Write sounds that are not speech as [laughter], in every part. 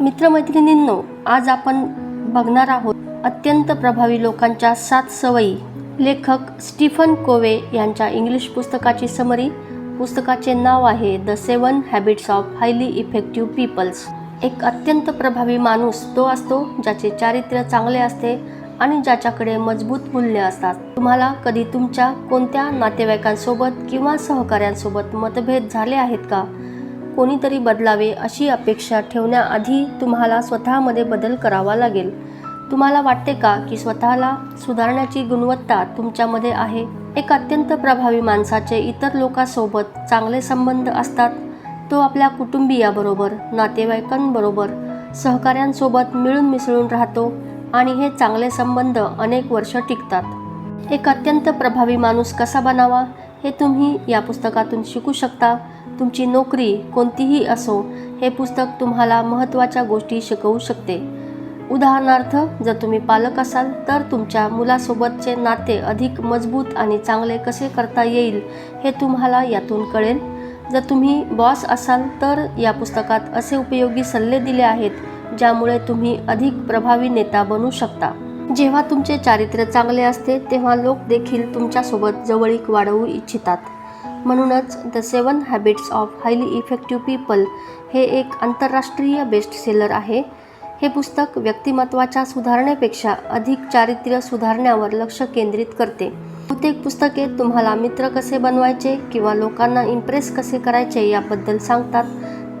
मित्रमैत्रिणींनो आज आपण बघणार आहोत अत्यंत प्रभावी लोकांच्या सात सवयी. लेखक स्टीफन कोवे यांच्या इंग्लिश पुस्तकाची समरी पुस्तकाचे नाव आहे the seven habits of highly effective peoples एक अत्यंत प्रभावी माणूस तो असतो ज्याचे चारित्र्य चांगले असते आणि ज्याच्याकडे मजबूत मूल्य असतात. तुम्हाला कधी तुमच्या कोणत्या नातेवाईकांसोबत किंवा सहकाऱ्यांसोबत मतभेद झाले आहेत का? कोणीतरी बदलावे अशी अपेक्षा ठेवण्याआधी तुम्हाला स्वतःमध्ये बदल करावा लागेल. तुम्हाला वाटते का की स्वतःला सुधारण्याची गुणवत्ता तुमच्यामध्ये आहे? एक अत्यंत प्रभावी माणसाचे इतर लोकांसोबत चांगले संबंध असतात. तो आपल्या कुटुंबियाबरोबर नातेवाईकांबरोबर सहकाऱ्यांसोबत मिळून मिसळून राहतो आणि हे चांगले संबंध अनेक वर्ष टिकतात. एक अत्यंत प्रभावी माणूस कसा बनावा? हे तुम्ही या पुस्तकातून शिकू शकता. तुमची नोकरी कोणतीही असो हे पुस्तक तुम्हाला महत्त्वाच्या गोष्टी शिकवू शकते. उदाहरणार्थ जर तुम्ही पालक असाल तर तुमच्या मुलासोबतचे नाते अधिक मजबूत आणि चांगले कसे करता येईल हे तुम्हाला यातून कळेल. जर तुम्ही बॉस असाल तर या पुस्तकात असे उपयोगी सल्ले दिले आहेत ज्यामुळे तुम्ही अधिक प्रभावी नेता बनू शकता. जेव्हा तुमचे चारित्र्य चांगले असते तेव्हा लोक देखील तुमच्यासोबत जवळीक वाढवू इच्छितात. म्हणूनच the seven habits of highly effective people हे एक आंतरराष्ट्रीय बेस्टसेलर आहे. हे पुस्तक व्यक्तिमत्वाच्या सुधारणेपेक्षा अधिक चारित्र्य सुधारण्यावर लक्ष केंद्रित करते. बहुतेक पुस्तके तुम्हाला मित्र कसे बनवायचे किंवा लोकांना इम्प्रेस कसे करायचे याबद्दल सांगतात.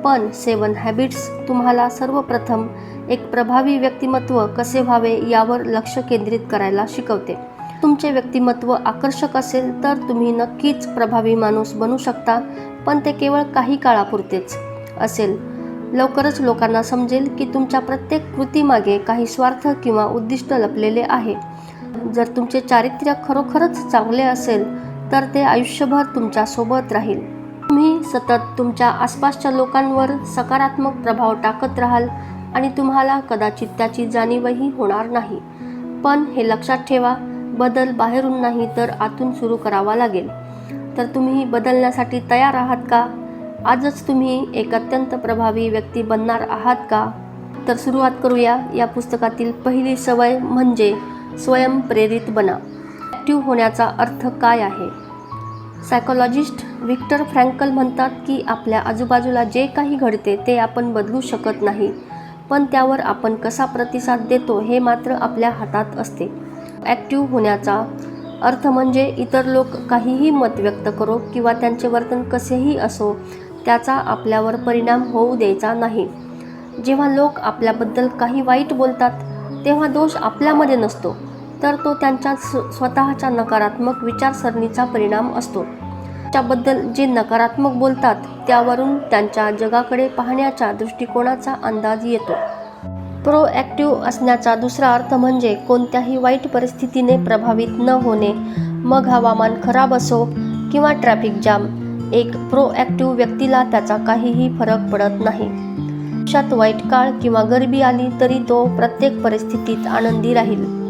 पण सेवन हॅबिट्स तुम्हाला सर्वप्रथम एक प्रभावी व्यक्तिमत्व कसे व्हावे यावर लक्ष केंद्रित करायला शिकवते. तुमचे व्यक्तिमत्व आकर्षक असेल तर तुम्ही नक्कीच प्रभावी माणूस बनू शकता पण ते केवळ काही काळापुरतेच असेल. लवकरच लोकांना समजेल की तुमच्या प्रत्येक कृतीमागे काही स्वार्थ किंवा उद्दिष्ट लपलेले आहे. जर तुमचे चारित्र्य खरोखरच चांगले असेल तर ते आयुष्यभर तुमच्यासोबत राहील. तुम्ही सतत तुमच्या आसपासच्या लोकांवर सकारात्मक प्रभाव टाकत राहाल आणि तुम्हाला कदाचित त्याची जाणीवही होणार नाही. पण हे लक्षात ठेवा बदल बाहेरून नाही तर आतून सुरू करावा लागेल. तर तुम्ही बदलण्यासाठी तयार आहात का? आजच तुम्ही एक अत्यंत प्रभावी व्यक्ती बनणार आहात का? तर सुरुवात करूया या पुस्तकातील पहिली सवय म्हणजे स्वयंप्रेरित बना. ॲक्टिव्ह होण्याचा अर्थ काय आहे? सायकोलॉजिस्ट व्हिक्टर फ्रँकल म्हणतात की आपल्या आजूबाजूला जे काही घडते ते आपण बदलू शकत नाही. पण त्यावर आपण कसा प्रतिसाद देतो हे मात्र आपल्या हातात असते. ॲक्टिव्ह होण्याचा अर्थ म्हणजे इतर लोक काहीही मत व्यक्त करो किंवा त्यांचे वर्तन कसेही असो त्याचा आपल्यावर परिणाम होऊ द्यायचा नाही. जेव्हा लोक आपल्याबद्दल काही वाईट बोलतात तेव्हा दोष आपल्यामध्ये नसतो. तर तो त्यांच्या स्वतःच्या नकारात्मक विचारसरणीचा परिणाम असतो. त्याबद्दल जे नकारात्मक बोलतात त्यावरून त्यांच्या जगाकडे पाहण्याच्या दृष्टिकोनाचा अंदाज येतो. प्रोॲक्टिव्ह असण्याचा दुसरा अर्थ म्हणजे कोणत्याही वाईट परिस्थितीने प्रभावित न होणे. मग हवामान खराब असो किंवा ट्रॅफिक जाम एक प्रोॲक्टिव्ह व्यक्तीला त्याचा काहीही फरक पडत नाही. आयुष्यात वाईट काळ किंवा गरिबी आली तरी तो प्रत्येक परिस्थितीत आनंदी राहील.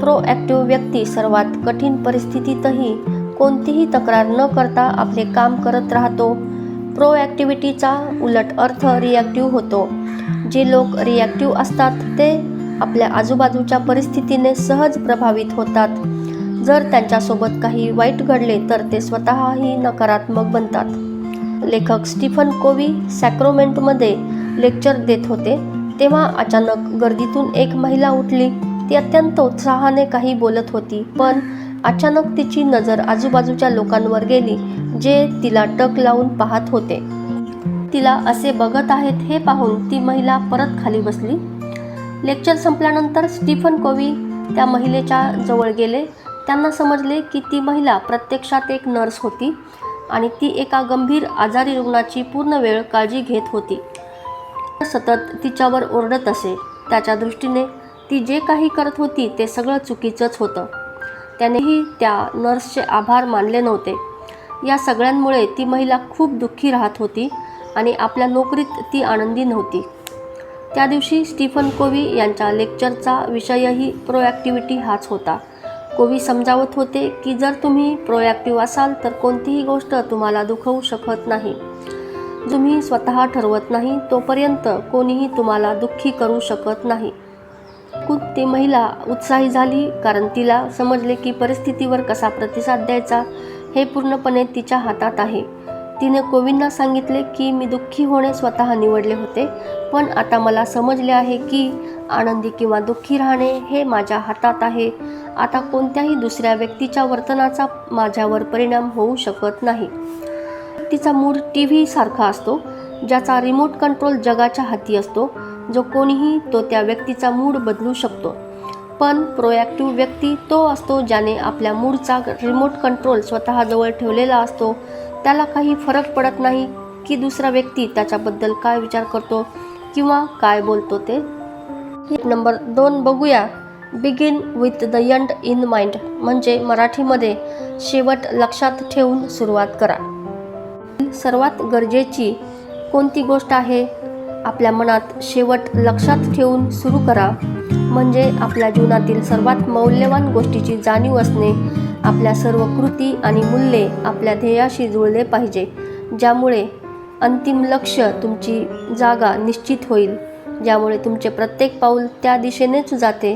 प्रोॲक्टिव्ह व्यक्ती सर्वात कठीण परिस्थितीतही कोणतीही तक्रार न करता आपले काम करत राहतो. प्रोॲक्टिव्हिटीचा उलट अर्थ रिॲक्टिव्ह होतो. जे लोक रिॲक्टिव्ह असतात ते आपल्या आजूबाजूच्या परिस्थितीने सहज प्रभावित होतात. जर त्यांच्यासोबत काही वाईट घडले तर ते स्वतःही नकारात्मक बनतात. लेखक स्टीफन कोवी सॅक्रोमेंटमध्ये लेक्चर देत होते तेव्हा अचानक गर्दीतून एक महिला उठली. ती अत्यंत उत्साहाने काही बोलत होती. पण अचानक तिची नजर आजूबाजूच्या लोकांवर गेली जे तिला टक लावून पाहत होते. तिला असे बघत आहेत हे पाहून ती महिला परत खाली बसली. लेक्चर संपल्यानंतर स्टीफन कोवी त्या महिलेच्या जवळ गेले. त्यांना समजले की ती महिला प्रत्यक्षात एक नर्स होती आणि ती एका गंभीर आजारी रुग्णाची पूर्ण वेळ काळजी घेत होती. सतत तिच्यावर ओरडत असे. त्याच्या दृष्टीने ती जे काही करत होती ते सगळं चुकीचंच होतं. त्यानेही त्या नर्सचे आभार मानले नव्हते. या सगळ्यांमुळे ती महिला खूप दुःखी राहत होती आणि आपल्या नोकरीत ती आनंदी नव्हती. त्या दिवशी स्टीफन कोवी यांच्या लेक्चरचा विषयही प्रोॲक्टिव्हिटी हाच होता. कोवी समजावत होते की जर तुम्ही प्रोॲक्टिव्ह असाल तर कोणतीही गोष्ट तुम्हाला दुखवू शकत नाही. तुम्ही स्वतः ठरवत नाही तोपर्यंत कोणीही तुम्हाला दुःखी करू शकत नाही. खूप ती महिला उत्साही झाली कारण तिला समजले की परिस्थितीवर कसा प्रतिसाद द्यायचा हे पूर्णपणे तिच्या हातात आहे. तिने कोविंदना सांगितले की मी दुःखी होणे स्वतः निवडले होते पण आता मला समजले आहे की आनंदी किंवा दुःखी राहणे हे माझ्या हातात आहे. आता कोणत्याही दुसऱ्या व्यक्तीच्या वर्तनाचा माझ्यावर परिणाम होऊ शकत नाही. तिचा मूड टी व्हीसारखा असतो ज्याचा रिमोट कंट्रोल जगाच्या हाती असतो जो कोणीही तो त्या व्यक्तीचा मूड बदलू शकतो. पण प्रोॲक्टिव्ह व्यक्ती तो असतो ज्याने आपल्या मूडचा रिमोट कंट्रोल स्वतःजवळ ठेवलेला असतो. त्याला काही फरक पडत नाही की दुसरा व्यक्ती त्याच्याबद्दल काय विचार करतो किंवा काय बोलतो ते. नंबर दोन बघूया. Begin with the end in mind म्हणजे मराठीमध्ये शेवट लक्षात ठेवून सुरुवात करा. सर्वात गरजेची कोणती गोष्ट आहे? आपल्या मनात शेवट लक्षात ठेवून सुरू करा. म्हणजे आपल्या जीवनातील सर्वात मौल्यवान गोष्टीची जाणीव असणे आपल्या सर्व कृती आणि मूल्ये आपल्या ध्येयाशी जुळले पाहिजे ज्यामुळे अंतिम लक्ष तुमची जागा निश्चित होईल ज्यामुळे तुमचे प्रत्येक पाऊल त्या दिशेनेच जाते.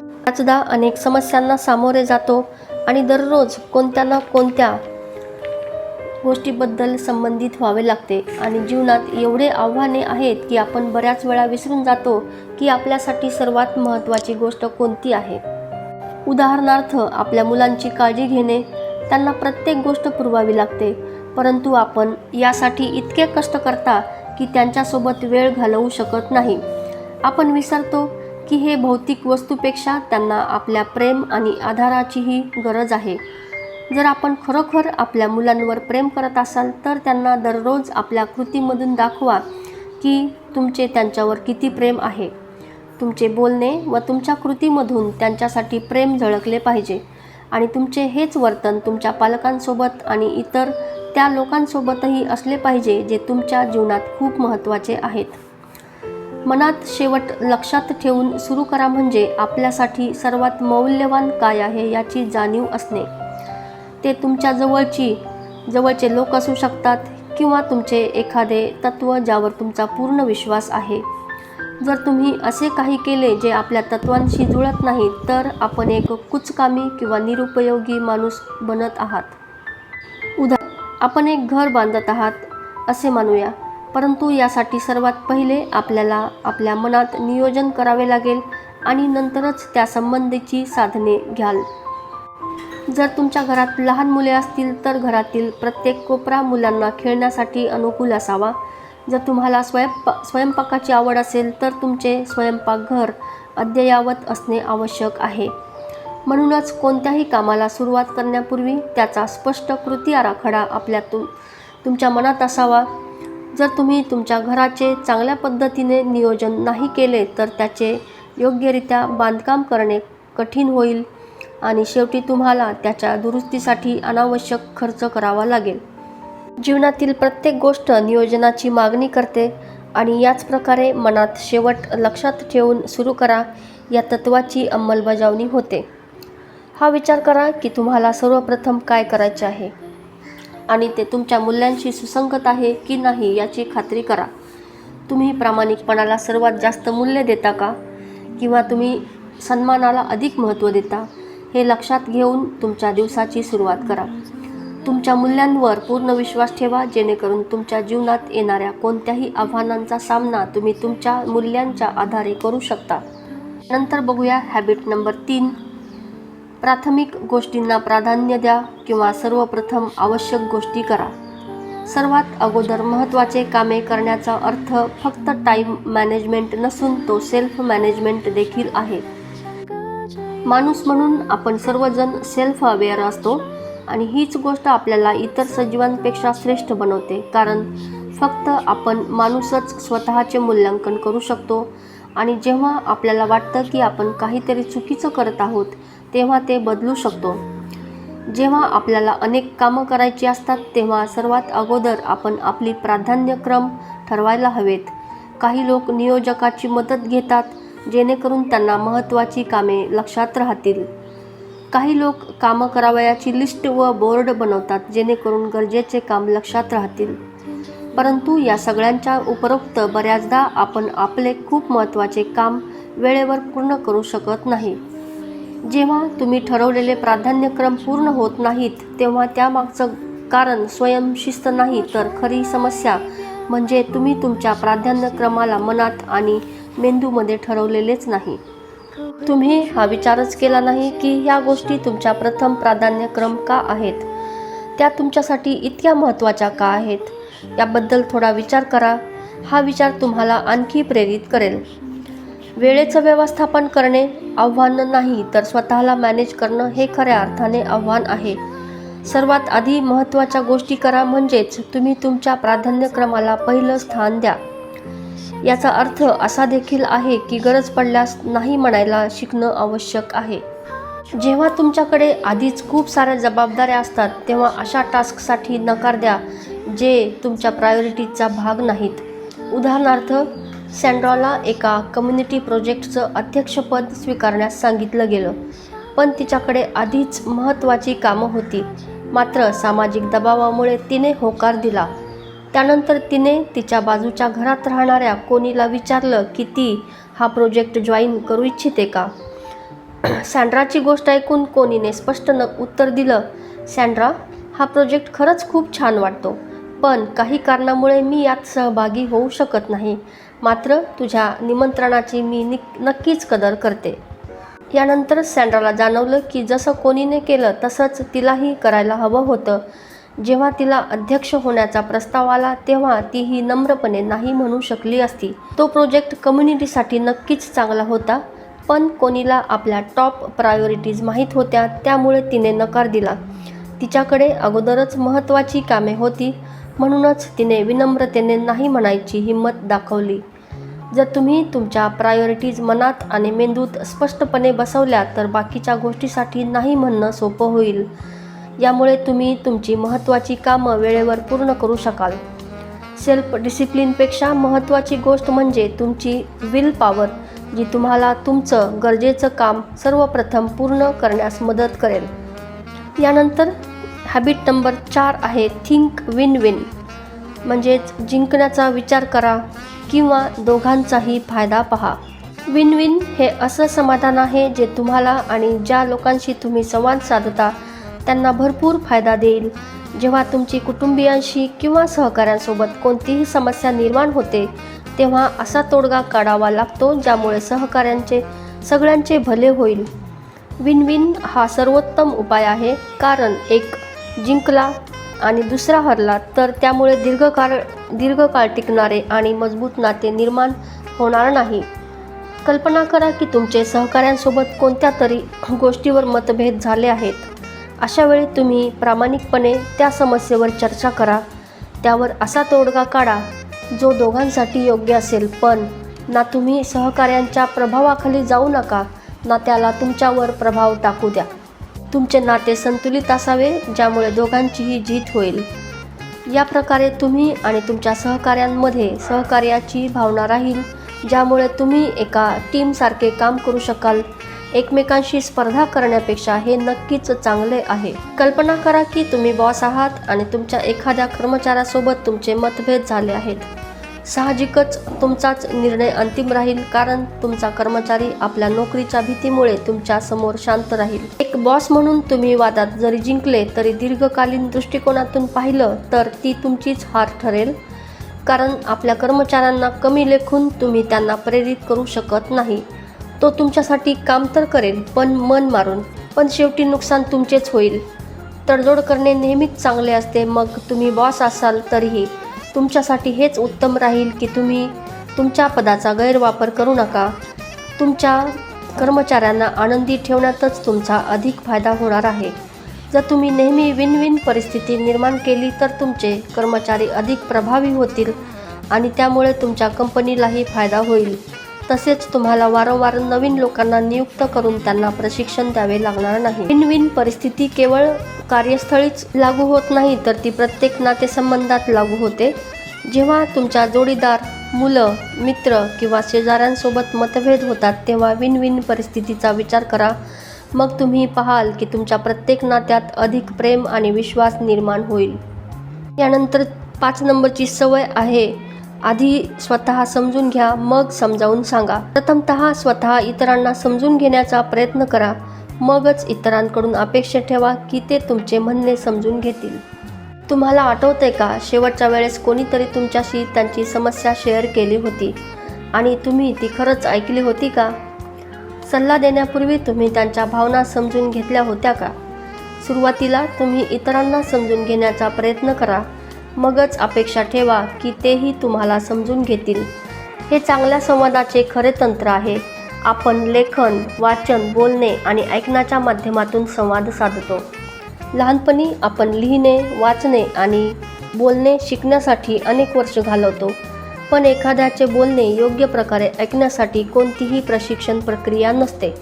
त्याचदा अनेक समस्यांना सामोरे जातो आणि दररोज कोणत्या ना कोणत्या गोष्टीबद्दल संबंधित व्हावे लागते आणि जीवनात एवढे आव्हाने आहेत की आपण बऱ्याच वेळा विसरून जातो की आपल्यासाठी सर्वात महत्त्वाची गोष्ट कोणती आहे. उदाहरणार्थ आपल्या मुलांची काळजी घेणे त्यांना प्रत्येक गोष्ट पुरवावी लागते. परंतु आपण यासाठी इतके कष्ट करता की त्यांच्यासोबत वेळ घालवू शकत नाही. आपण विसरतो की हे भौतिक वस्तूपेक्षा त्यांना आपल्या प्रेम आणि आधाराचीही गरज आहे. जर आपण खरोखर आपल्या मुलांवर प्रेम करत असाल तर त्यांना दररोज आपल्या कृतीमधून दाखवा की तुमचे त्यांच्यावर किती प्रेम आहे. तुमचे बोलणे व तुमच्या कृतीमधून त्यांच्यासाठी प्रेम झळकले पाहिजे. आणि तुमचे हेच वर्तन तुमच्या पालकांसोबत आणि इतर त्या लोकांसोबतही असले पाहिजे जे तुमच्या जीवनात खूप महत्त्वाचे आहेत. मनात शेवट लक्षात ठेवून सुरू करा म्हणजे आपल्यासाठी सर्वात मौल्यवान काय आहे याची जाणीव असणे. ते तुमच्या जवळची जवळचे लोक असू शकतात किंवा तुमचे एखादे तत्त्व ज्यावर तुमचा पूर्ण विश्वास आहे. जर तुम्ही असे काही केले जे आपल्या तत्वांशी जुळत नाही तर आपण एक कुचकामी किंवा निरुपयोगी माणूस बनत आहात. उदा आपण एक घर बांधत आहात असे मानूया. परंतु यासाठी सर्वात पहिले आपल्याला आपल्या मनात नियोजन करावे लागेल आणि नंतरच त्या संबंधीची साधने घ्याल. जर तुमच्या घरात लहान मुले असतील तर घरातील प्रत्येक कोपरा मुलांना खेळण्यासाठी अनुकूल असावा. जर तुम्हाला स्वयंपा स्वयंपाकाची आवड असेल तर तुमचे स्वयंपाकघर अद्ययावत असणे आवश्यक आहे. म्हणूनच कोणत्याही कामाला सुरुवात करण्यापूर्वी त्याचा स्पष्ट कृती आराखडा आपल्या तुम तुमच्या मनात असावा. जर तुम्ही तुमच्या घराचे चांगल्या पद्धतीने नियोजन नाही केले तर त्याचे योग्यरित्या बांधकाम करणे कठीण होईल. आणि शेवटी तुम्हाला त्याच्या दुरुस्तीसाठी अनावश्यक खर्च करावा लागेल. जीवनातील प्रत्येक गोष्ट नियोजनाची मागणी करते आणि याच प्रकारे मनात शेवट लक्षात ठेवून सुरू करा या तत्वाची अंमलबजावणी होते. हा विचार करा की तुम्हाला सर्वप्रथम काय करायचे आहे आणि ते तुमच्या मूल्यांशी सुसंगत आहे की नाही याची खात्री करा. तुम्ही प्रामाणिकपणाला सर्वात जास्त मूल्य देता का? किंवा तुम्ही सन्मानाला अधिक महत्त्व देता? हे लक्षात घेऊन तुमच्या दिवसाची सुरुवात करा. तुमच्या मूल्यांवर पूर्ण विश्वास ठेवा जेणेकरून तुमच्या जीवनात येणाऱ्या कोणत्याही आव्हानांचा सामना तुम्ही तुमच्या मूल्यांच्या आधारे करू शकता. नंतर बघूया हॅबिट नंबर तीन. प्राथमिक गोष्टींना प्राधान्य द्या किंवा सर्वप्रथम आवश्यक गोष्टी करा. सर्वात अगोदर महत्त्वाचे कामे करण्याचा अर्थ फक्त टाईम मॅनेजमेंट नसून तो सेल्फ मॅनेजमेंट देखील आहे. माणूस म्हणून आपण सर्वजण सेल्फ अवेअर असतो आणि हीच गोष्ट आपल्याला इतर सजीवांपेक्षा श्रेष्ठ बनवते. कारण फक्त आपण माणूसच स्वतःचे मूल्यांकन करू शकतो आणि जेव्हा आपल्याला वाटतं की आपण काहीतरी चुकीचं करत आहोत तेव्हा ते बदलू शकतो. जेव्हा आपल्याला अनेक कामं करायची असतात तेव्हा सर्वात अगोदर आपण आपली प्राधान्यक्रम ठरवायला हवेत. काही लोक नियोजकाची मदत घेतात जेणेकरून त्यांना महत्त्वाची कामे लक्षात राहतील. काही लोक कामं करावयाची लिस्ट व बोर्ड बनवतात जेणेकरून गरजेचे काम लक्षात राहतील. परंतु या सगळ्यांच्या उपरोक्त बऱ्याचदा आपण आपले खूप महत्त्वाचे काम वेळेवर पूर्ण करू शकत नाही. जेव्हा तुम्ही ठरवलेले प्राधान्यक्रम पूर्ण होत नाहीत तेव्हा त्यामागचं कारण स्वयंशिस्त नाही तर खरी समस्या म्हणजे तुम्ही तुमच्या प्राधान्यक्रमाला मनात आणि मेंदूमध्ये ठरवलेलेच नाही. तुम्ही हा विचारच केला नाही की ह्या गोष्टी तुमच्या प्रथम प्राधान्यक्रम का आहेत? त्या तुमच्यासाठी इतक्या महत्त्वाच्या का आहेत? याबद्दल थोडा विचार करा. हा विचार तुम्हाला आणखी प्रेरित करेल. वेळेचं व्यवस्थापन करणे आव्हान नाही तर स्वतःला मॅनेज करणं हे खऱ्या अर्थाने आव्हान आहे. सर्वात आधी महत्त्वाच्या गोष्टी करा म्हणजेच तुम्ही तुमच्या प्राधान्यक्रमाला पहिलं स्थान द्या. याचा अर्थ असा देखील आहे की गरज पडल्यास नाही म्हणायला शिकणं आवश्यक आहे. जेव्हा तुमच्याकडे आधीच खूप साऱ्या जबाबदाऱ्या असतात तेव्हा अशा टास्कसाठी नकार द्या जे तुमच्या प्रायोरिटीजचा भाग नाहीत. उदाहरणार्थ सँड्रॉला एका कम्युनिटी प्रोजेक्टचं अध्यक्षपद स्वीकारण्यास सांगितलं गेलं पण तिच्याकडे आधीच महत्त्वाची कामं होती. मात्र सामाजिक दबावामुळे तिने होकार दिला. त्यानंतर तिने तिच्या बाजूच्या घरात राहणाऱ्या कोणीला विचारलं की ती हा प्रोजेक्ट जॉईन करू इच्छिते का? [clears throat] सँड्राची गोष्ट ऐकून कोणीने स्पष्ट न उत्तर दिलं सँड्रा हा प्रोजेक्ट खरंच खूप छान वाटतो पण काही कारणामुळे मी यात सहभागी होऊ शकत नाही. मात्र तुझ्या निमंत्रणाची मी निक नक्कीच कदर करते. यानंतर सँड्राला जाणवलं की जसं कोणीने केलं तसंच तिलाही करायला हवं होतं. जेव्हा तिला अध्यक्ष होण्याचा प्रस्ताव आला तेव्हा ती ही नम्रपणे नाही म्हणू शकली असती. तो प्रोजेक्ट कम्युनिटीसाठी नक्कीच चांगला होता पण कोणीला आपल्या टॉप प्रायोरिटीज माहीत होत्या त्यामुळे तिने नकार दिला. तिच्याकडे अगोदरच महत्त्वाची कामे होती म्हणूनच तिने विनम्रतेने नाही म्हणायची हिंमत दाखवली. जर तुम्ही तुमच्या प्रायोरिटीज मनात आणि मेंदूत स्पष्टपणे बसवल्या तर बाकीच्या गोष्टीसाठी नाही म्हणणं सोपं होईल. यामुळे तुम्ही तुमची महत्त्वाची कामं वेळेवर पूर्ण करू शकाल. सेल्फ डिसिप्लिनपेक्षा महत्त्वाची गोष्ट म्हणजे तुमची विल पॉवर जी तुम्हाला तुमचं गरजेचं काम सर्वप्रथम पूर्ण करण्यास मदत करेल. यानंतर हॅबिट नंबर चार आहे थिंक विन विन म्हणजेच जिंकण्याचा विचार करा किंवा दोघांचाही फायदा पहा. विन विन हे असं समाधान आहे जे तुम्हाला आणि ज्या लोकांशी तुम्ही संवाद साधता त्यांना भरपूर फायदा देईल. जेव्हा तुमची कुटुंबियांशी किंवा सहकाऱ्यांसोबत कोणतीही समस्या निर्माण होते तेव्हा असा तोडगा काढावा लागतो ज्यामुळे सहकाऱ्यांचे सगळ्यांचे भले होईल. विन विन हा सर्वोत्तम उपाय आहे. कारण एक जिंकला आणि दुसरा हरला तर त्यामुळे दीर्घकाळ दीर्घकाळ टिकणारे आणि मजबूत नाते निर्माण होणार नाही. कल्पना करा की तुमचे सहकाऱ्यांसोबत कोणत्या तरी गोष्टीवर मतभेद झाले आहेत. अशावेळी तुम्ही प्रामाणिकपणे त्या समस्येवर चर्चा करा. त्यावर असा तोडगा काढा जो दोघांसाठी योग्य असेल. पण ना तुम्ही सहकाऱ्यांच्या प्रभावाखाली जाऊ नका ना त्याला तुमच्यावर प्रभाव टाकू द्या. तुमचे नाते संतुलित असावे ज्यामुळे दोघांचीही जीत होईल. या प्रकारे तुम्ही आणि तुमच्या सहकाऱ्यांमध्ये सहकार्याची भावना राहील ज्यामुळे तुम्ही एका टीमसारखे काम करू शकाल. एकमेकांशी स्पर्धा करण्यापेक्षा हे नक्कीच चांगले आहे. कल्पना करा की तुम्ही बॉस आहात आणि तुमच्या एखाद्या कर्मचाऱ्यासोबत तुमचे मतभेद झाले आहेत. साहजिकच तुमचाच निर्णय अंतिम राहील कारण तुमचा कर्मचारी आपल्या नोकरीच्या भीतीमुळे तुमच्यासमोर शांत राहील. एक बॉस म्हणून तुम्ही वादात जरी जिंकले तरी दीर्घकालीन दृष्टिकोनातून पाहिलं तर ती तुमचीच हार ठरेल. कारण आपल्या कर्मचाऱ्यांना कमी लेखून तुम्ही त्यांना प्रेरित करू शकत नाही. तो तुमच्यासाठी काम तर करेल पण मन मारून. पण शेवटी नुकसान तुमचेच होईल. तडजोड करणे नेहमीच चांगले असते. मग तुम्ही बॉस असाल तरीही तुमच्यासाठी हेच उत्तम राहील की तुम्ही तुमच्या पदाचा गैरवापर करू नका. तुमच्या कर्मचाऱ्यांना आनंदी ठेवण्यातच तुमचा अधिक फायदा होणार आहे. जर तुम्ही नेहमी विन विन परिस्थिती निर्माण केली तर तुमचे कर्मचारी अधिक प्रभावी होतील आणि त्यामुळे तुमच्या कंपनीलाही फायदा होईल. तसेच तुम्हाला वारंवार नवीन लोकांना नियुक्त करून त्यांना प्रशिक्षण द्यावे लागणार नाही. विन विन परिस्थिती केवळ कार्यस्थळीच लागू होत नाही तर ती प्रत्येक नातेसंबंधात लागू होते. जेव्हा तुमच्या जोडीदार मुलं मित्र किंवा शेजाऱ्यांसोबत मतभेद होतात तेव्हा विन विन परिस्थितीचा विचार करा. मग तुम्ही पाहाल की तुमच्या प्रत्येक नात्यात अधिक प्रेम आणि विश्वास निर्माण होईल. यानंतर पाच नंबरची सवय आहे. आधी स्वतः समजून घ्या मग समजावून सांगा. प्रथमतः स्वतः इतरांना समजून घेण्याचा प्रयत्न करा. मगच इतरांकडून अपेक्षा ठेवा की ते तुमचे म्हणणे समजून घेतील. तुम्हाला आठवतंय का शेवटच्या वेळेस कोणीतरी तुमच्याशी त्यांची समस्या शेअर केली होती आणि तुम्ही ती खरंच ऐकली होती का? सल्ला देण्यापूर्वी तुम्ही त्यांच्या भावना समजून घेतल्या होत्या का? सुरुवातीला तुम्ही इतरांना समजून घेण्याचा प्रयत्न करा. मगच अपेक्षा ठेवा की तेही तुम्हाला समजून घेतील. हे चांगल्या संवादाचे खरे तंत्र आहे. आपण लेखन वाचन बोलणे आणि ऐकण्याच्या माध्यमातून संवाद साधतो. लहानपणी आपण लिहिणे वाचणे आणि बोलणे शिकण्यासाठी अनेक वर्ष घालवतो. पण एखाद्याचे बोलणे योग्य प्रकारे ऐकण्यासाठी कोणतीही प्रशिक्षण प्रक्रिया नसते.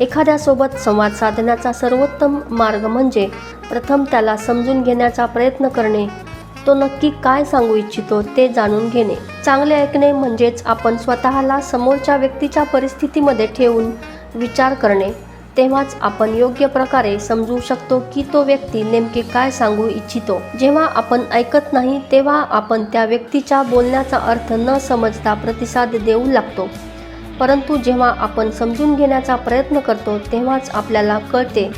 एखाद्यासोबत संवाद साधण्याचा सर्वोत्तम मार्ग म्हणजे प्रथम त्याला समजून घेण्याचा प्रयत्न करणे तो नक्की काय सांगू इच्छितो ते जाणून घेणे. चांगले ऐकणे म्हणजेच आपण स्वतःला समोरच्या व्यक्तीच्या परिस्थितीमध्ये ठेवून विचार करणे. तेव्हाच आपण योग्य प्रकारे समजू शकतो की तो व्यक्ती नेमके काय सांगू इच्छितो. जेव्हा आपण ऐकत नाही तेव्हा आपण त्या व्यक्तीच्या बोलण्याचा अर्थ न समजता प्रतिसाद देऊ लागतो. परंतु जेव्हा आपण समजून घेण्याचा प्रयत्न करतो तेव्हाच आपल्याला कळते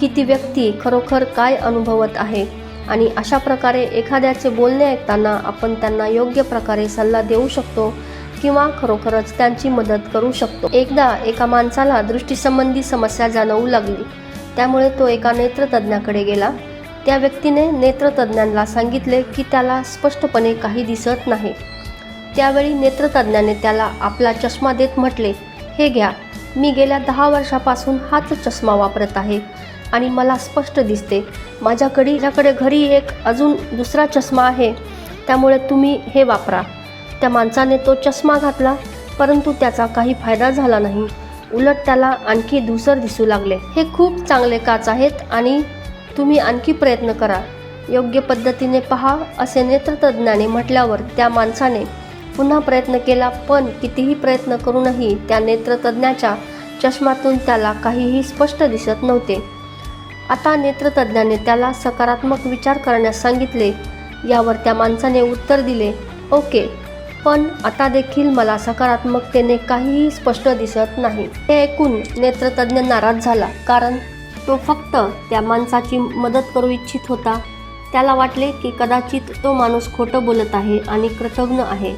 की ती व्यक्ती खरोखर काय अनुभवत आहे. आणि अशा प्रकारे एखाद्याचे बोलणे ऐकताना आपण त्यांना योग्य प्रकारे सल्ला देऊ शकतो किंवा खरोखरच त्यांची मदत करू शकतो. एकदा एका माणसाला दृष्टीसंबंधी समस्या जाणवू लागली त्यामुळे तो एका नेत्रतज्ञाकडे गेला. त्या व्यक्तीने नेत्रतज्ञांना सांगितले की त्याला स्पष्टपणे काही दिसत नाही. त्यावेळी नेत्रतज्ञाने त्याला आपला चष्मा देत म्हटले हे घ्या मी गेल्या दहा वर्षापासून हाच चष्मा वापरत आहे. आणि मला स्पष्ट दिसते माझ्याकडे माझ्याकडे घरी एक अजून दुसरा चष्मा आहे. त्यामुळे तुम्ही हे वापरा. त्या माणसाने तो चष्मा घातला परंतु त्याचा काही फायदा झाला नाही. उलट त्याला आणखी धुसर दिसू लागले. हे खूप चांगले काच आहेत आणि तुम्ही आणखी प्रयत्न करा. योग्य पद्धतीने पहा असे नेत्रतज्ञाने म्हटल्यावर त्या माणसाने पुन्हा प्रयत्न केला पण कितीही प्रयत्न करूनही त्या नेत्रतज्ञाच्या चष्म्यातून त्याला काहीही स्पष्ट दिसत नव्हते. आता नेत्रतज्ञाने त्याला सकारात्मक विचार करण्यास सांगितले. यावर त्या माणसाने उत्तर दिले ओके पण आता देखील मला सकारात्मकतेने काहीही स्पष्ट दिसत नाही. हे ऐकून नेत्रतज्ञ नाराज झाला कारण तो फक्त त्या माणसाची मदत करू इच्छित होता. त्याला वाटले की कदाचित तो माणूस खोटं बोलत आहे आणि कृतज्ञ आहे.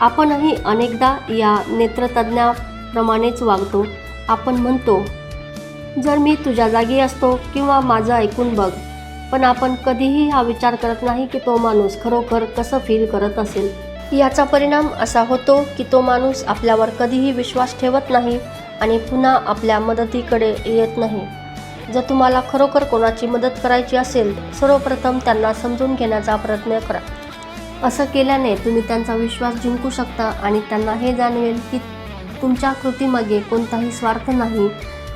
आपणही अनेकदा या नेत्रतज्ञाप्रमाणेच वागतो. आपण म्हणतो जर मी तुझ्या जागी असतो किंवा माझं ऐकून बघ. पण आपण कधीही हा विचार करत नाही की तो माणूस खरोखर कसं फील करत असेल. याचा परिणाम असा होतो की तो माणूस आपल्यावर कधीही विश्वास ठेवत नाही आणि पुन्हा आपल्या मदतीकडे येत नाही. जर तुम्हाला खरोखर कोणाची मदत करायची असेल सर्वप्रथम त्यांना समजून घेण्याचा प्रयत्न करा. असं केल्याने तुम्ही त्यांचा विश्वास जिंकू शकता आणि त्यांना हे जाणवेल की तुमच्या कृतीमागे कोणताही स्वार्थ नाही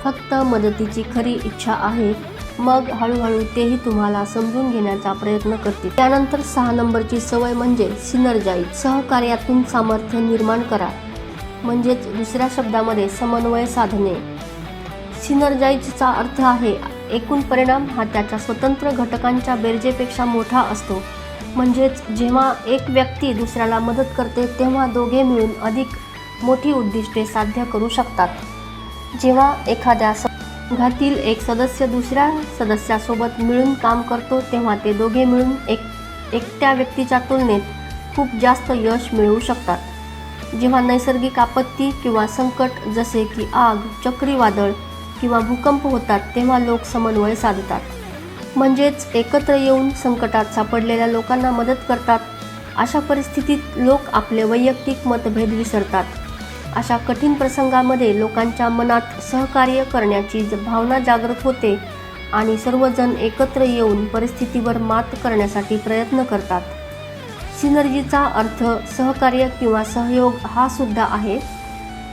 फक्त मदतीची खरी इच्छा आहे. मग हळूहळू तेही तुम्हाला समजून घेण्याचा प्रयत्न करतील. त्यानंतर सहा नंबरची सवय म्हणजे सिनर्जाईज सहकार्यातून सामर्थ्य निर्माण करा. म्हणजेच दुसऱ्या शब्दामध्ये समन्वय साधणे. सिनर्जाईजचा अर्थ आहे एकूण परिणाम हा त्याच्या स्वतंत्र घटकांच्या बेरजेपेक्षा मोठा असतो. म्हणजेच जेव्हा एक व्यक्ती दुसऱ्याला मदत करते तेव्हा दोघे मिळून अधिक मोठी उद्दिष्टे साध्य करू शकतात. जेव्हा एखाद्या घरातील एक सदस्य दुसऱ्या सदस्यासोबत मिळून काम करतो तेव्हा ते दोघे मिळून एक एकट्या व्यक्तीच्या तुलनेत खूप जास्त यश मिळवू शकतात. जेव्हा नैसर्गिक आपत्ती किंवा संकट जसे की आग चक्रीवादळ किंवा भूकंप होतात तेव्हा लोक समन्वय साधतात. म्हणजेच एकत्र येऊन संकटात सापडलेल्या लोकांना मदत करतात. अशा परिस्थितीत लोक आपले वैयक्तिक मतभेद विसरतात. अशा कठीण प्रसंगामध्ये लोकांच्या मनात सहकार्य करण्याची ज- भावना जागृत होते आणि सर्वजण एकत्र येऊन परिस्थितीवर मात करण्यासाठी प्रयत्न करतात. सिनर्जीचा अर्थ सहकार्य किंवा सहयोग हा सुद्धा आहे.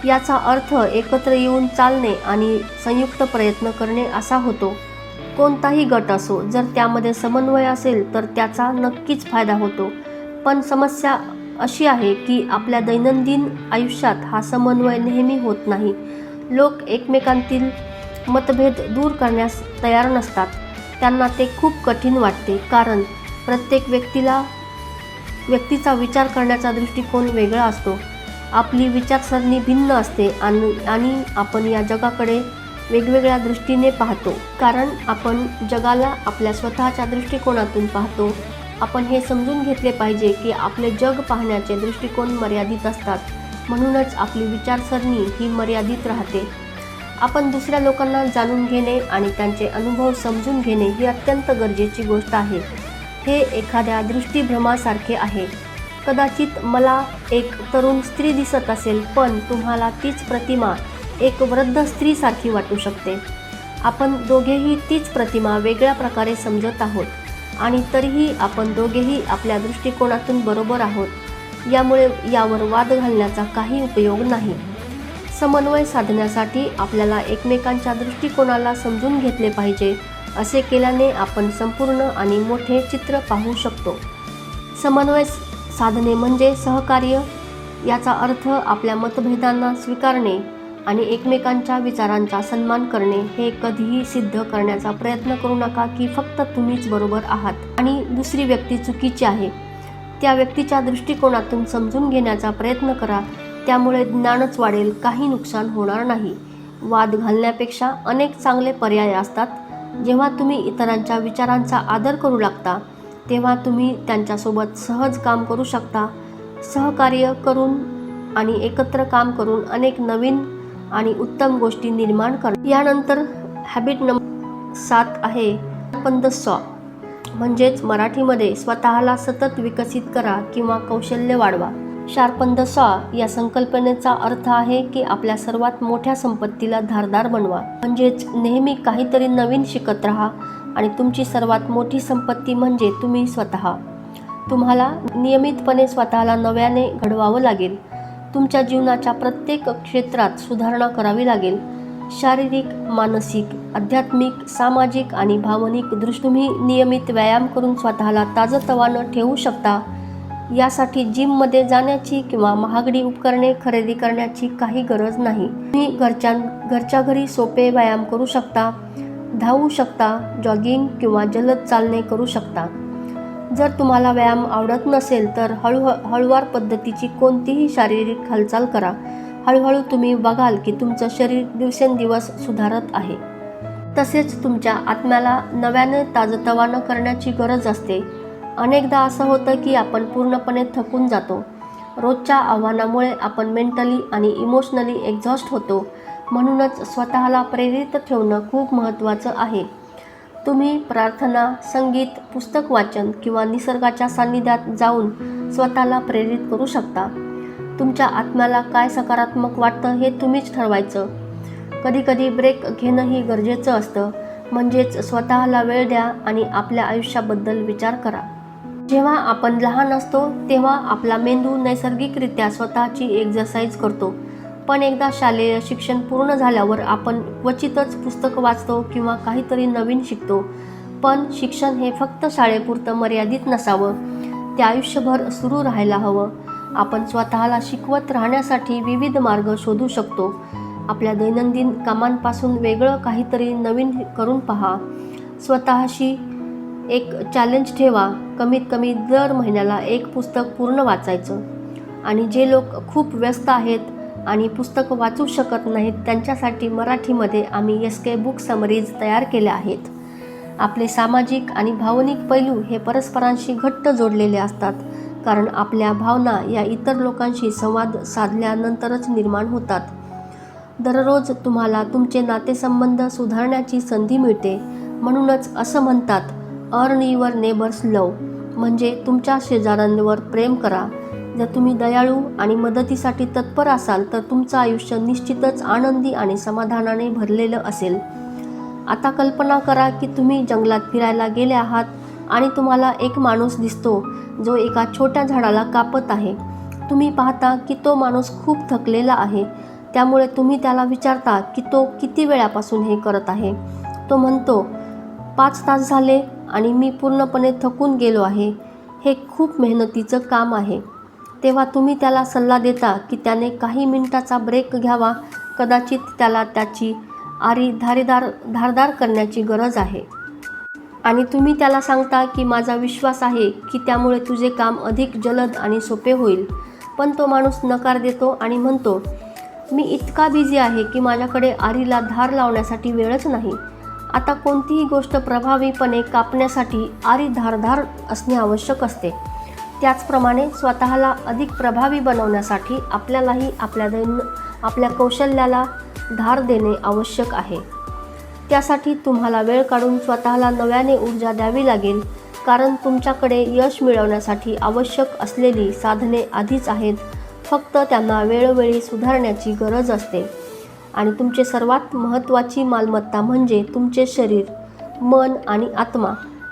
याचा अर्थ एकत्र येऊन चालणे आणि संयुक्त प्रयत्न करणे असा होतो. कोणताही गट असो जर त्यामध्ये समन्वय असेल तर त्याचा नक्कीच फायदा होतो. पण समस्या अशी आहे की आपल्या दैनंदिन आयुष्यात हा समन्वय नेहमी होत नाही. लोक एकमेकांतील मतभेद दूर करण्यास तयार नसतात. त्यांना ते खूप कठीण वाटते कारण प्रत्येक व्यक्तीला व्यक्तीचा विचार करण्याचा दृष्टिकोन वेगळा असतो. आपली विचारसरणी भिन्न असते आणि आणि आपण या जगाकडे वेगवेगळ्या दृष्टीने पाहतो. कारण आपण जगाला आपल्या स्वतःच्या दृष्टिकोनातून पाहतो. आपण हे समजून घेतले पाहिजे की आपले जग पाहण्याचे दृष्टिकोन मर्यादित असतात. म्हणूनच आपली विचारसरणी ही मर्यादित राहते. आपण दुसऱ्या लोकांना जाणून घेणे आणि त्यांचे अनुभव समजून घेणे ही अत्यंत गरजेची गोष्ट आहे. हे एखाद्या दृष्टीभ्रमासारखे आहे. कदाचित मला एक तरुण स्त्री दिसत असेल पण तुम्हाला तीच प्रतिमा एक वृद्ध स्त्रीसारखी वाटू शकते. आपण दोघेही तीच प्रतिमा वेगळ्या प्रकारे समजत आहोत. आणि तरीही आपण दोघेही आपल्या दृष्टिकोनातून बरोबर आहोत. यामुळे यावर वाद घालण्याचा काही उपयोग नाही. समन्वय साधण्यासाठी आपल्याला एकमेकांच्या दृष्टिकोनाला समजून घेतले पाहिजे असे केल्याने आपण संपूर्ण आणि मोठे चित्र पाहू शकतो. समन्वय साधने म्हणजे सहकार्य याचा अर्थ आपल्या मतभेदांना स्वीकारणे आणि एकमेकांच्या विचारांचा सन्मान करणे हे कधीही सिद्ध करण्याचा प्रयत्न करू नका की फक्त तुम्हीच बरोबर आहात. आणि दुसरी व्यक्ती चुकीची आहे. त्या व्यक्तीच्या दृष्टिकोनातून समजून घेण्याचा प्रयत्न करा. त्यामुळे ज्ञानच वाढेल काही नुकसान होणार नाही. वाद घालण्यापेक्षा अनेक चांगले पर्याय असतात. जेव्हा तुम्ही इतरांच्या विचारांचा आदर करू लागता तेव्हा तुम्ही त्यांच्यासोबत सहज काम करू शकता. सहकार्य करून आणि एकत्र काम करून अनेक नवीन आणि उत्तम गोष्टी निर्माण कर. यानंतर हॅबिट नंबर सात आहे पंद सॉ म्हणजेच मराठीमध्ये स्वतःला सतत विकसित करा किंवा कौशल्य वाढवा. शार्पंद सॉ या संकल्पनेचा अर्थ आहे की आपल्या सर्वात मोठ्या संपत्तीला धारदार बनवा. म्हणजेच नेहमी काहीतरी नवीन शिकत राहा आणि तुमची सर्वात मोठी संपत्ती म्हणजे तुम्ही स्वतः. तुम्हाला नियमितपणे स्वतःला नव्याने घडवावं लागेल. तुमच्या जीवनाच्या प्रत्येक क्षेत्रात सुधारणा करावी लागेल. शारीरिक मानसिक आध्यात्मिक सामाजिक आणि भावनिक दृष्टी तुम्ही नियमित व्यायाम करून स्वतःला ताजंतवानं ठेवू शकता. यासाठी जिममध्ये जाण्याची किंवा महागडी उपकरणे खरेदी करण्याची काही गरज नाही. तुम्ही घरच्या घरच्या घरी सोपे व्यायाम करू शकता धावू शकता जॉगिंग किंवा जलद चालणे करू शकता. जर तुम्हाला व्यायाम आवडत नसेल तर हळू हळूवार पद्धतीची कोणतीही शारीरिक हालचाल करा. हळूहळू तुम्ही बघाल की तुमचं शरीर दिवसेंदिवस सुधारत आहे. तसेच तुमच्या आत्म्याला नव्याने ताजतवानं करण्याची गरज असते. अनेकदा असं होतं की आपण पूर्णपणे थकून जातो. रोजच्या आव्हानामुळे आपण मेंटली आणि इमोशनली एक्झॉस्ट होतो. म्हणूनच स्वतःला प्रेरित ठेवणं खूप महत्त्वाचं आहे. तुम्ही प्रार्थना संगीत पुस्तक वाचन किंवा निसर्गाच्या सान्निध्यात जाऊन स्वतःला प्रेरित करू शकता. तुमच्या आत्म्याला काय सकारात्मक वाटतं हे तुम्हीच ठरवायचं. कधीकधी ब्रेक घेणंही गरजेचं असतं. म्हणजेच स्वतःला वेळ द्या आणि आपल्या आयुष्याबद्दल विचार करा. जेव्हा आपण लहान असतो तेव्हा आपला मेंदू नैसर्गिकरित्या स्वतःची एक्झरसाईज करतो. पण एकदा शालेय शिक्षण पूर्ण झाल्यावर आपण क्वचितच पुस्तकं वाचतो किंवा काहीतरी नवीन शिकतो. पण शिक्षण हे फक्त शाळेपुरतं मर्यादित नसावं. ते आयुष्यभर सुरू राहायला हवं. आपण स्वतःला शिकवत राहण्यासाठी विविध मार्ग शोधू शकतो. आपल्या दैनंदिन कामांपासून वेगळं काहीतरी नवीन करून पहा. स्वतःशी एक चॅलेंज ठेवा. कमीत कमी दर महिन्याला एक पुस्तक पूर्ण वाचायचं. आणि जे लोक खूप व्यस्त आहेत आणि पुस्तकं वाचू शकत नाहीत त्यांच्यासाठी मराठीमध्ये आम्ही एस के बुक समरीज तयार केल्या आहेत. आपले सामाजिक आणि भावनिक पैलू हे परस्परांशी घट्ट जोडलेले असतात कारण आपल्या भावना या इतर लोकांशी संवाद साधल्यानंतरच निर्माण होतात. दररोज तुम्हाला तुमचे नातेसंबंध सुधारण्याची संधी मिळते म्हणूनच असं म्हणतात अर्न युअर नेबर्स लव म्हणजे तुमच्या शेजाऱ्यांवर प्रेम करा. जर तुम्ही दयाळू आणि मदतीसाठी तत्पर असाल तर तुमचं आयुष्य निश्चितच आनंदी आणि समाधानाने भरलेलं असेल. आता कल्पना करा की तुम्ही जंगलात फिरायला गेले आहात आणि तुम्हाला एक माणूस दिसतो जो एका छोट्या झाडाला कापत आहे. तुम्ही पाहता की तो माणूस खूप थकलेला आहे. त्यामुळे तुम्ही त्याला विचारता की तो किती वेळापासून हे करत आहे. तो म्हणतो पाच तास झाले आणि मी पूर्णपणे थकून गेलो आहे. हे खूप मेहनतीचं काम आहे. तेव्हा तुम्ही त्याला सल्ला देता की त्याने काही मिनिटाचा ब्रेक घ्यावा. कदाचित त्याला त्याची आरी धारीदार धारदार करण्याची गरज आहे. आणि तुम्ही त्याला सांगता की माझा विश्वास आहे की त्यामुळे तुझे काम अधिक जलद आणि सोपे होईल. पण तो माणूस नकार देतो आणि म्हणतो मी इतका बिझी आहे की माझ्याकडे आरीला धार लावण्यासाठी वेळच नाही. आता कोणतीही गोष्ट प्रभावीपणे कापण्यासाठी आरी धारधार असणे आवश्यक असते. त्याचप्रमाणे स्वतःला अधिक प्रभावी बनवण्यासाठी आपल्यालाही आपल्या दैन आपल्या कौशल्याला धार देणे आवश्यक आहे. त्यासाठी तुम्हाला वेळ काढून स्वतःला नव्याने ऊर्जा द्यावी लागेल कारण तुमच्याकडे यश मिळवण्यासाठी आवश्यक असलेली साधने आधीच आहेत. फक्त त्यांना वेळोवेळी सुधारण्याची गरज असते. आणि तुमचे सर्वात महत्त्वाची मालमत्ता म्हणजे तुमचे शरीर मन आणि आत्मा.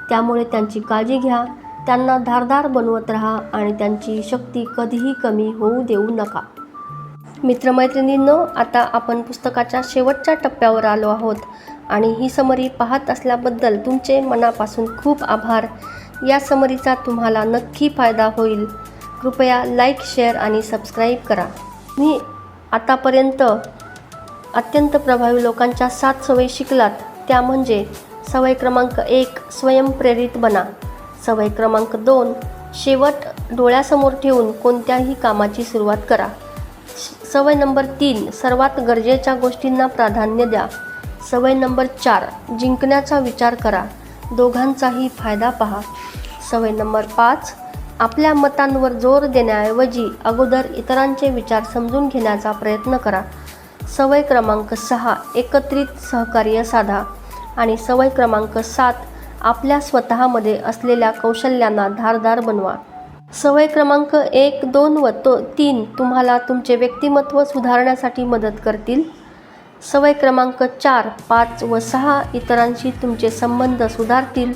त्यामुळे त्यांची काळजी घ्या. त्यांना धारदार बनवत राहा आणि त्यांची शक्ती कधीही कमी होऊ देऊ नका. मित्रमैत्रिणींनो आता आपण पुस्तकाच्या शेवटच्या टप्प्यावर आलो आहोत आणि ही समरी पाहत असल्याबद्दल तुमचे मनापासून खूप आभार. या समरीचा तुम्हाला नक्की फायदा होईल. कृपया लाईक शेअर आणि सबस्क्राईब करा. मी आतापर्यंत अत्यंत प्रभावी लोकांच्या सात सवयी शिकलात. त्या म्हणजे सवय क्रमांक एक स्वयंप्रेरित बना. सवय क्रमांक दोन. शेवट डोळ्यासमोर ठेवून कोणत्याही कामाची सुरुवात करा. सवय नंबर तीन. सर्वात गरजेच्या गोष्टींना प्राधान्य द्या. सवय नंबर चार. जिंकण्याचा विचार करा. दोघांचाही फायदा पहा. सवय नंबर पाच. आपल्या मतांवर जोर देण्याऐवजी अगोदर इतरांचे विचार समजून घेण्याचा प्रयत्न करा. सवय क्रमांक सहा. एकत्रित सहकार्य साधा. आणि सवय क्रमांक सात. आपल्या स्वतःमध्ये असलेल्या कौशल्यांना धारदार बनवा. सवय क्रमांक एक दोन व तो तीन तुम्हाला तुमचे व्यक्तिमत्व सुधारण्यासाठी मदत करतील. सवय क्रमांक चार पाच व सहा इतरांशी तुमचे संबंध सुधारतील.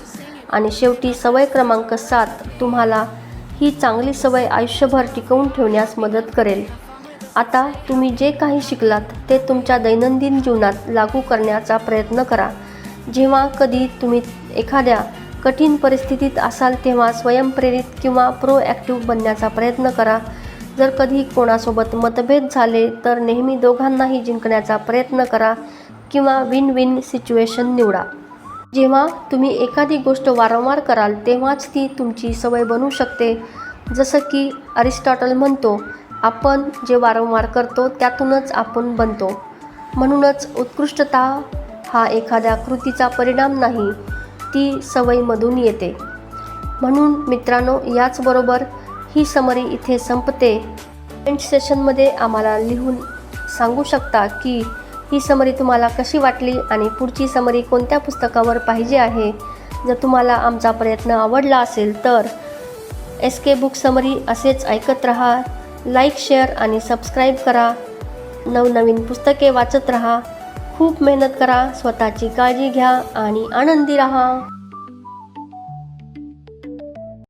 आणि शेवटी सवय क्रमांक सात तुम्हाला ही चांगली सवय आयुष्यभर टिकवून ठेवण्यास मदत करेल. आता तुम्ही जे काही शिकलात ते तुमच्या दैनंदिन जीवनात लागू करण्याचा प्रयत्न करा. जेव्हा कधी तुम्ही एखाद्या कठीण परिस्थितीत असाल तेव्हा स्वयंप्रेरित किंवा प्रोॲक्टिव्ह बनण्याचा प्रयत्न करा. जर कधी कोणासोबत मतभेद झाले तर नेहमी दोघांनाही जिंकण्याचा प्रयत्न करा किंवा विन विन सिच्युएशन निवडा. जेव्हा तुम्ही एखादी गोष्ट वारंवार कराल तेव्हाच ती तुमची सवय बनू शकते. जसं की अरिस्टॉटल म्हणतो आपण जे वारंवार करतो त्यातूनच आपण बनतो. म्हणूनच उत्कृष्टता हा एखाद्या कृतीचा परिणाम नाही ती सवयीमधून येते. म्हणून मित्रांनो याचबरोबर ही समरी इथे संपते. कमेंट सेशनमध्ये आम्हाला लिहून सांगू शकता की ही समरी तुम्हाला कशी वाटली आणि पुढची समरी कोणत्या पुस्तकावर पाहिजे आहे. जर तुम्हाला आमचा प्रयत्न आवडला असेल तर एस के बुक समरी असेच ऐकत राहा लाईक शेअर आणि सबस्क्राईब करा. नवनवीन पुस्तके वाचत राहा. खूप मेहनत करा स्वतःची काळजी घ्या आणि आनंदी राहा.